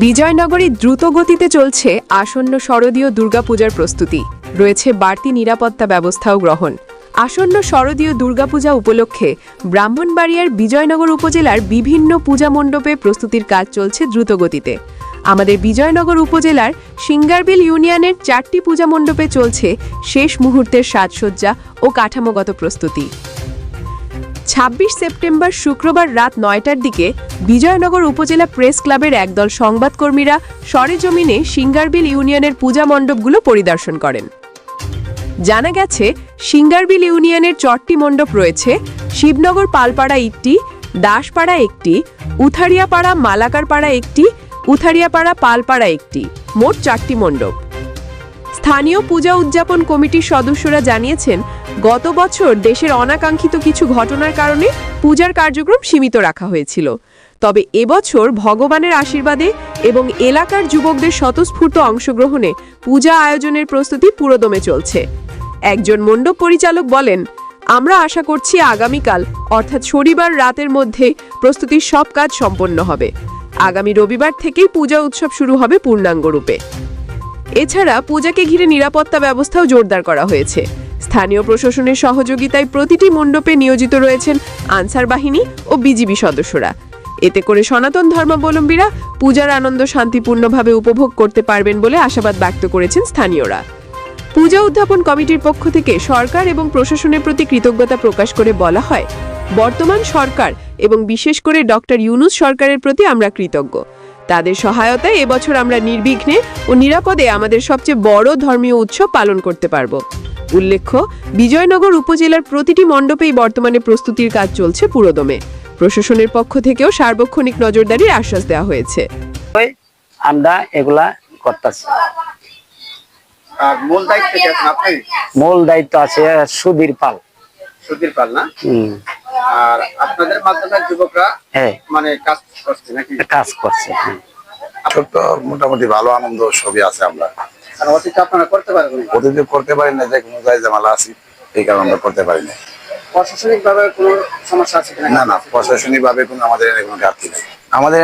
বিজয়নগরে দ্রুত গতিতে চলছে আসন্ন শরদীয় দুর্গাপূজার প্রস্তুতি। রয়েছে বাড়তি নিরাপত্তা ব্যবস্থাও গ্রহণ। আসন্ন শরদীয় দুর্গাপূজা উপলক্ষে ব্রাহ্মণবাড়িয়ার বিজয়নগর উপজেলার বিভিন্ন পূজা মণ্ডপে প্রস্তুতির কাজ চলছে দ্রুত গতিতে আমাদের বিজয়নগর উপজেলার সিঙ্গারবিল ইউনিয়নের চারটি পূজা মণ্ডপে চলছে শেষ মুহূর্তের সাজসজ্জা ও কাঠামোগত প্রস্তুতি। ছাব্বিশ সেপ্টেম্বর শুক্রবার রাত নয়টার দিকে বিজয়নগর উপজেলা প্রেস ক্লাবের একদল সংবাদকর্মীরা সরেজমিনে সিঙ্গারবিল ইউনিয়নের পূজা মণ্ডপগুলো পরিদর্শন করেন। জানা গেছে, সিঙ্গারবিল ইউনিয়নের চট্টি মণ্ডপ রয়েছে, শিবনগর পালপাড়া একটি, দাসপাড়া একটি উথারিয়াপাড়া মালাকারপাড়া একটি উথারিয়াপাড়া পালপাড়া একটি, মোট চারটি মণ্ডপ। স্থানীয় পূজা উদযাপন কমিটির সদস্যরা জানিয়েছেন, গত বছর দেশের অনাকাঙ্ক্ষিত কিছু ঘটনার কারণে পূজার কার্যক্রম সীমিত রাখা হয়েছিল। তবে এবছর ভগবানের আশীর্বাদে এবং এলাকার যুবকদের স্বতঃস্ফূর্ত অংশগ্রহণে পূজা আয়োজনের প্রস্তুতি পুরোদমে চলছে। একজন মণ্ডপ পরিচালক বলেন, আমরা আশা করছি আগামীকাল, অর্থাৎ শনিবার রাতের মধ্যে, প্রস্তুতির সব কাজ সম্পন্ন হবে। আগামী রবিবার থেকেই পূজা উৎসব শুরু হবে পূর্ণাঙ্গ রূপে। এছাড়া পূজাকে ঘিরে নিরাপত্তা ব্যবস্থাও জোরদার করা হয়েছে। স্থানীয় প্রশাসনের সহযোগিতায় প্রতিটি মণ্ডপে নিয়োজিত রয়েছেন আনসার বাহিনী ও বিজিবি সদস্যরা। এতে করে সনাতন ধর্মাবলম্বীরা পূজার আনন্দ শান্তিপূর্ণভাবে উপভোগ করতে পারবেন বলে আশাবাদ ব্যক্ত করেছেন স্থানীয়রা। পূজা উদ্যাপন কমিটির পক্ষ থেকে সরকার এবং প্রশাসনের প্রতি কৃতজ্ঞতা প্রকাশ করে বলা হয়, বর্তমান সরকার এবং বিশেষ করে ডক্টর ইউনুস সরকারের প্রতি আমরা কৃতজ্ঞ। তাদের সহায়তায় এবছর আমরা নির্বিঘ্নে ও নিরাপদে আমাদের সবচেয়ে বড় ধর্মীয় উৎসব পালন করতে পারব। উল্লেখ্য বিজয়নগর উপজেলার প্রতিটি মণ্ডপেই বর্তমানে প্রস্তুতির কাজ চলছে পুরোদমে। প্রশাসনের পক্ষ থেকেও সার্বক্ষণিক নজরদারির আশ্বাস দেওয়া হয়েছে। আমরা এগুলা করতেছি। আর মূল দায়িত্ব আছে? সুধীর পাল। সুধীর পাল না? হুম, আর আপনাদের মাধ্যমে যুবকরা হ্যাঁ। মানে কাজ করছে নাকি? কাজ করছে হ্যাঁ। ছোট্ট মোটামুটি ভালো আনন্দ সবই আছে আমরা। আপনারা করতে পারবেন না। প্রতিদিন করতে পারি না যে কোনো জামালা আছি এই কারণে আমরা করতে পারি না প্রশাসনিক ভাবে কোনো সমস্যা আছে না না প্রশাসনিক ভাবে কোনো আমাদের এখানে কোনো ঘাটতি নেই। আমাদের